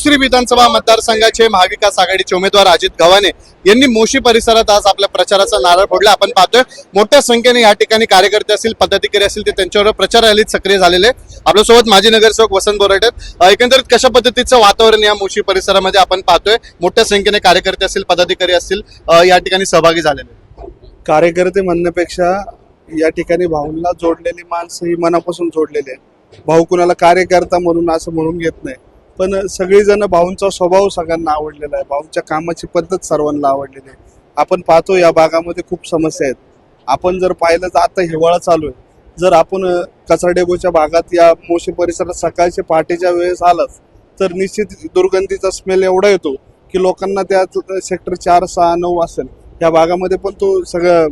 भोसरी विधानसभा मतदारसंघाचे महाविकास आघाडीचे उमेदवार अजित गव्हाणे यांनी मोशी परिसरात आज आपल्या प्रचाराचा नारळ फोडला. आपण पाहतोय मोठ्या संख्येने या ठिकाणी कार्यकर्ते असतील पदाधिकारी असतील ते त्यांच्यावर प्रचार रॅलीत सक्रिय झालेले आपल्यासोबत माजी नगरसेवक वसंत बोराटे आहेत. एकंदरीत कशा पद्धतीचं वातावरण या मोशी परिसरामध्ये आपण पाहतोय? मोठ्या संख्येने कार्यकर्ते असतील पदाधिकारी असतील या ठिकाणी सहभागी झालेले आहेत. कार्यकर्ते म्हणण्यापेक्षा या ठिकाणी भाऊंना जोडलेली माणसं ही मनापासून जोडलेली आहे भाऊ कुणाला कार्यकर्ता म्हणून असं म्हणून घेत नाही. पण सगळेजण भाऊंचा स्वभाव सगळ्यांना आवडलेला आहे. भाऊंच्या कामाची पद्धत सर्वांना आवडलेली आहे. आपण पाहतो या भागामध्ये खूप समस्या आहेत. आपण जर पाहिलं तर आता हिवाळा चालू आहे. जर आपण कचराडेगोच्या भागात या मोशी परिसरात सकाळच्या पहाटेच्या वेळेस आलाच तर निश्चित दुर्गंधीचा स्मेल एवढा येतो की लोकांना त्या सेक्टर चार सहा नऊ असेल. या भागामध्ये पण तो सगळं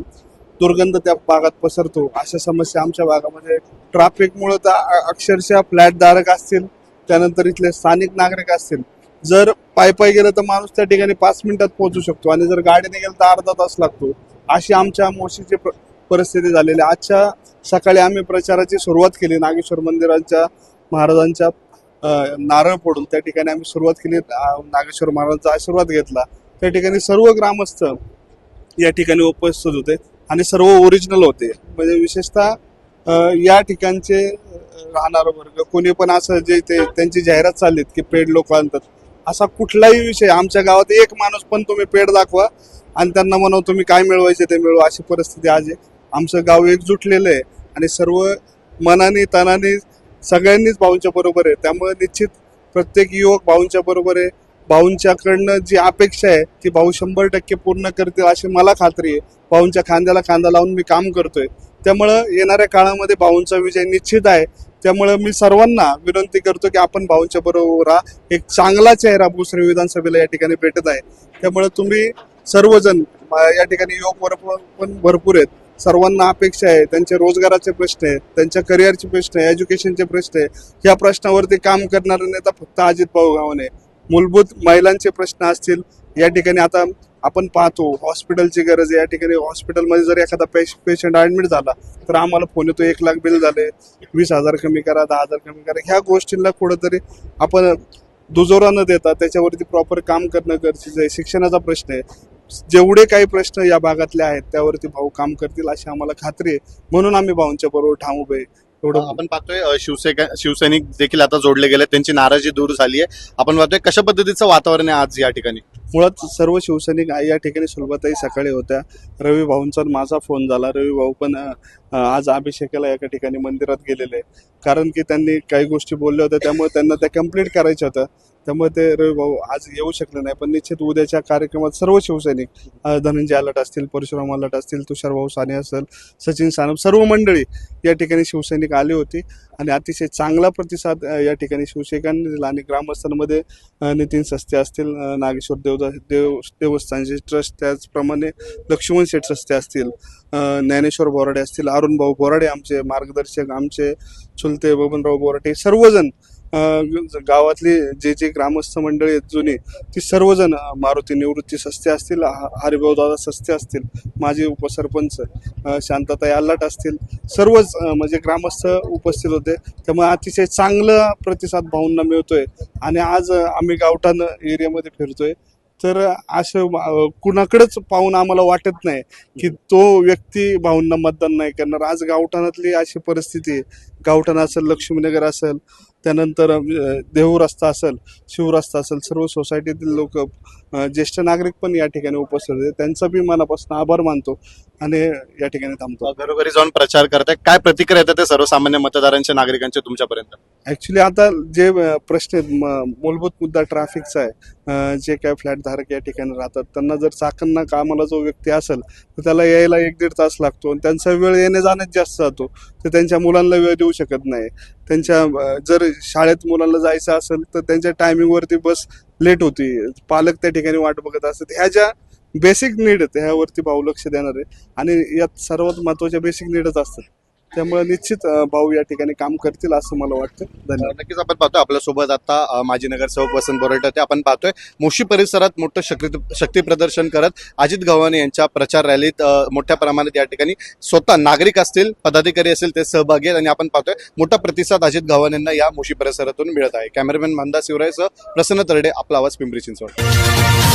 दुर्गंध त्या भागात पसरतो. अशा समस्या आमच्या भागामध्ये. ट्रॅफिकमुळे तर अक्षरशः फ्लॅट धारक असतील. त्यानंतर इथले स्थानिक नागरिक असतील जर पाय पाय गेलं तर माणूस त्या ठिकाणी पाच मिनिटात पोहोचू शकतो आणि जर गाडीने गेलं तर अर्धा तास लागतो. अशी आमच्या मोशीची प- परिस्थिती झालेली आहे. आजच्या सकाळी आम्ही प्रचाराची सुरुवात केली. नागेश्वर मंदिरांच्या महाराजांच्या नारळ पडून त्या ठिकाणी आम्ही सुरुवात केली. नागेश्वर महाराजांचा आशीर्वाद घेतला. त्या ठिकाणी सर्व ग्रामस्थ या ठिकाणी उपस्थित होते आणि सर्व ओरिजिनल होते. म्हणजे विशेषतः या ठिकाणचे राहणारा वर्ग कोणी पण असं जे ते त्यांची जाहिरात चाललीत की पेड लोक आणतात असा कुठलाही विषय आमच्या गावात एक माणूस पण तुम्ही पेड दाखवा आणि त्यांना म्हणू तुम्ही काय मिळवायचे ते मिळवा अशी परिस्थिती आज आहे. आमचं गाव एकजुटलेलं आहे आणि सर्व मनाने तनाने सगळ्यांनीच भाऊंच्या बरोबर आहे. त्यामुळे निश्चित प्रत्येक युवक भाऊंच्या बरोबर आहे. भाऊंच्याकडनं जी अपेक्षा आहे ती भाऊ शंभर टक्के पूर्ण करतील अशी मला खात्री आहे. भाऊंच्या खांद्याला खांदा लावून मी काम करतोय. त्यामुळं येणाऱ्या काळामध्ये भाऊंचा विजय निश्चित आहे. त्यामुळं मी सर्वांना विनंती करतो की आपण भाऊंच्या बरोबर राहा. एक चांगला चेहरा भोसरी विधानसभेला या ठिकाणी भेटत आहे. त्यामुळे तुम्ही सर्वजण या ठिकाणी युवक वर्ग पण भरपूर आहेत. सर्वांना अपेक्षा आहे. त्यांचे रोजगाराचे प्रश्न आहेत. त्यांच्या करिअरचे प्रश्न आहे. एज्युकेशनचे प्रश्न आहे. या प्रश्नावरती काम करणारा नेता फक्त अजित भाऊ गावने मूलभूत महिलांचे प्रश्न असतील. या ठिकाणी आता आपण पाहतो हॉस्पिटलची गरज आहे. या ठिकाणी हॉस्पिटलमध्ये जर एखादा पेशंट ऍडमिट झाला तर आम्हाला फोन येतो एक लाख बिल झाले वीस हजार कमी करा दहा हजार कमी करा. ह्या गोष्टींना कुठंतरी आपण दुजोरा न देता त्याच्यावरती प्रॉपर काम करणं गरजेचं आहे. शिक्षणाचा प्रश्न आहे. जेवढे काही प्रश्न या भागातले आहेत त्यावरती भाऊ काम करतील अशी आम्हाला खात्री आहे. म्हणून आम्ही भाऊंच्या बरोबर ठाम उभे एवढं आपण पाहतोय अ, शिवसेना शिवसैनिक देखील आता जोडले गेले त्यांची नाराजी दूर झाली आहे. आपण पाहतोय कशा पद्धतीचं वातावरण आहे आज या ठिकाणी? मुळात सर्व शिवसैनिक या ठिकाणी सुलभाताई सकाळी होत्या. रवी भाऊंचा माझा फोन झाला. रवी भाऊ पण आज अभिषेकाला एका ठिकाणी मंदिरात गेलेले. कारण की त्यांनी काही गोष्टी बोलल्या होत्या त्यामुळे त्यांना त्या कंप्लीट करायच्या होत्या. त्यामुळे ते रवी भाऊ आज येऊ शकले नाही पण निश्चित उद्याच्या कार्यक्रमात सर्व शिवसैनिक धनंजय आलट असतील परशुराम आलट असतील तुषार भाऊ साने असेल सचिन सानप सर्व मंडळी या ठिकाणी शिवसैनिक आली होती. आणि अतिशय चांगला प्रतिसाद या ठिकाणी शिवसैनिकांनी दिला आणि ग्रामस्थांमध्ये नितीन सस्ते असतील नागेश्वर देवदा देव देवस्थानचे ट्रस्ट त्याचप्रमाणे लक्ष्मण शेठ सस्ते असतील ज्ञानेश्वर बोराडे असतील अरुण भाऊ बोराडे आमचे मार्गदर्शक आमचे चुलते बबनराव बोराडे सर्वजण गावातली जे जे ग्रामस्थ मंडळी आहेत जुनी ती सर्वजण मारुती निवृत्ती सस्ते असतील हरिभाऊदादा सस्ते असतील माजी उपसरपंच शांतताई आल्लाट असतील सर्वच म्हणजे ग्रामस्थ उपस्थित होते. त्यामुळे अतिशय चांगला प्रतिसाद भाऊंना मिळतोय आणि आज आम्ही गावठाण एरियामध्ये फिरतोय. तर असं कुणाकडेच पाहून आम्हाला वाटत नाही की तो व्यक्ती भाऊंना मतदान नाही करणार. आज गावठाणातली अशी परिस्थिती गावठाण असेल लक्ष्मीनगर असेल त्यानंतर देहू रस्ता असेल शिवरस्ता असेल सर्व सोसायटीतील लोक ज्येष्ठ नागरिक पण या ठिकाणी उपस्थित होते. त्यांचा बी मनापासून आभार मानतो आणि या ठिकाणी थांबतो. घरोघरी जाऊन प्रचार करताय. काय प्रतिक्रिया येतात ते सर्वसामान्य मतदारांच्या नागरिकांच्या तुमच्यापर्यंत? ऍक्च्युली आता जे प्रश्न आहेत म- मूलभूत मुद्दा ट्रॅफिकचा आहे जे काय फ्लॅट धारक या ठिकाणी राहतात त्यांना जर चाकणना कामाला जो व्यक्ती असेल तर त्याला यायला एक दीड तास लागतो आणि त्यांचा वेळ येणे जाण्यात जास्त जातो. तर त्यांच्या मुलांना वेळ देऊ शकत नाही. त्यांच्या जर शाळेत मुलांना जायचं असेल तर त्यांच्या टायमिंगवरती बस लेट होती. पालक त्या ठिकाणी वाट बघत असतात. ह्या ज्या बेसिक नीड आहेत ह्यावरती भाऊ लक्ष देणार. आहे आणि यात सर्वात महत्त्वाच्या बेसिक नीडच असतात. त्यामुळे निश्चित भाऊ या ठिकाणी काम करतील असं मला वाटतं. धन्यवाद. नक्कीच आपण पाहतोय. आपल्यासोबत आता माजी नगरसेवक वसंत बोरटे ते आपण पाहतोय. मोशी परिसरात मोठं शक्ती शक्ती प्रदर्शन करत अजित गव्हाणे यांच्या प्रचार रॅलीत मोठ्या प्रमाणात या ठिकाणी स्वतः नागरिक असतील पदाधिकारी असतील ते सहभागी आहेत. आणि आपण पाहतोय मोठा प्रतिसाद अजित गव्हाणेंना या मोशी परिसरातून मिळत आहे. कॅमेरामॅन मंदा शिवरायसह प्रसन्न तरडे आपला आवाज पिंपरी चिंचवड.